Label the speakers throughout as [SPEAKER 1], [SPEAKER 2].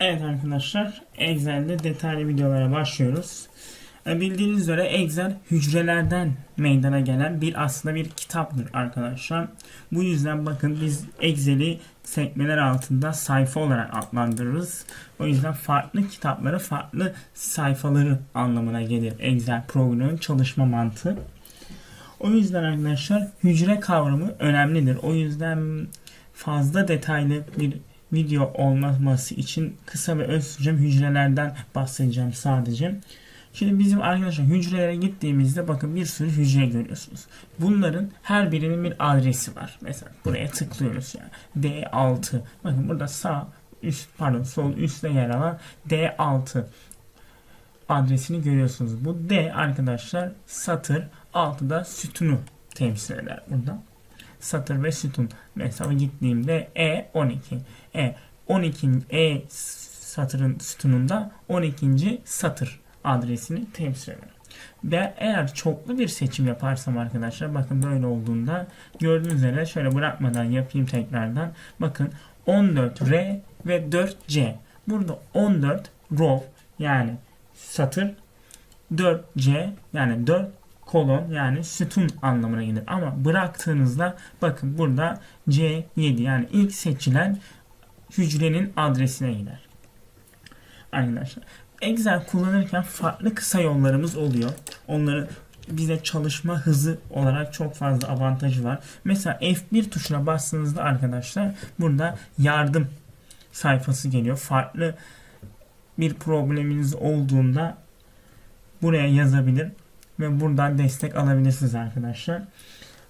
[SPEAKER 1] Evet arkadaşlar Excel'de detaylı videolara başlıyoruz. E, Bildiğiniz üzere Excel hücrelerden meydana gelen bir aslında bir kitaptır arkadaşlar. Bu yüzden bakın biz Excel'i sekmeler altında sayfa olarak adlandırırız. O yüzden farklı kitapları farklı sayfaları anlamına gelir Excel programının çalışma mantığı. O yüzden arkadaşlar hücre kavramı önemlidir. O yüzden fazla detaylı bir video olmaması için kısa ve özsüzce hücrelerden bahsedeceğim sadece. Şimdi bizim arkadaşlar hücrelere gittiğimizde bakın bir sürü hücre görüyorsunuz. Bunların her birinin bir adresi var. Mesela buraya tıklıyoruz yani. D6. Bakın burada sağ üst pardon sol üstte yer alan D6 adresini görüyorsunuz. Bu D arkadaşlar satır, altı da sütunu temsil eder burada. Satır ve sütun. Mesela gittiğimde E12. E 12. E satırın sütununda 12. satır adresini temsil eder. Ve eğer çoklu bir seçim yaparsam arkadaşlar bakın böyle olduğunda gördüğünüz üzere şöyle bırakmadan yapayım tekrardan. Bakın 14R ve 4C. Burada 14 row yani satır 4C yani 4 kolon yani sütun anlamına gelir. Ama bıraktığınızda bakın burada C7 yani ilk seçilen hücrenin adresine gider. Arkadaşlar Excel kullanırken farklı kısa yollarımız oluyor. Onları bize çalışma hızı olarak çok fazla avantajı var. Mesela F1 tuşuna bastığınızda arkadaşlar burada yardım sayfası geliyor. Farklı bir probleminiz olduğunda buraya yazabilir ve buradan destek alabilirsiniz arkadaşlar.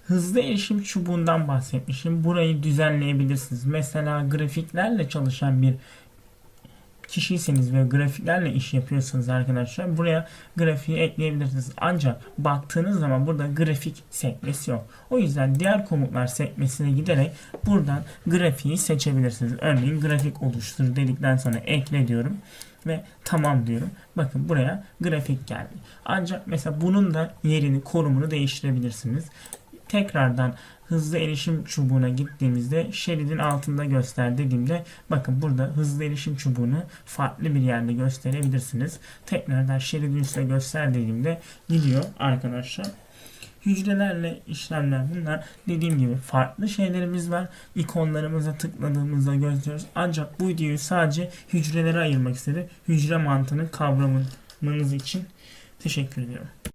[SPEAKER 1] Hızlı erişim çubuğundan bahsetmişim. Burayı düzenleyebilirsiniz. Mesela grafiklerle çalışan bir kişiyseniz ve grafiklerle iş yapıyorsanız arkadaşlar buraya grafiği ekleyebilirsiniz. Ancak baktığınız zaman burada grafik sekmesi yok. O yüzden diğer komutlar sekmesine giderek buradan grafiği seçebilirsiniz. Örneğin grafik oluştur dedikten sonra ekle diyorum ve tamam diyorum. Bakın buraya grafik geldi. Ancak mesela bunun da yerini, konumunu değiştirebilirsiniz. Tekrardan hızlı erişim çubuğuna gittiğimizde şeridin altında göster dediğimde bakın burada hızlı erişim çubuğunu farklı bir yerde gösterebilirsiniz. Tekrardan şeridin üstüne göster dediğimde gidiyor arkadaşlar. Hücrelerle işlemler bunlar. Dediğim gibi farklı şeylerimiz var. İkonlarımıza tıkladığımızda gözlüyoruz. Ancak bu videoyu sadece hücrelere ayırmak istedim. Hücre mantığını kavramanız için teşekkür ediyorum.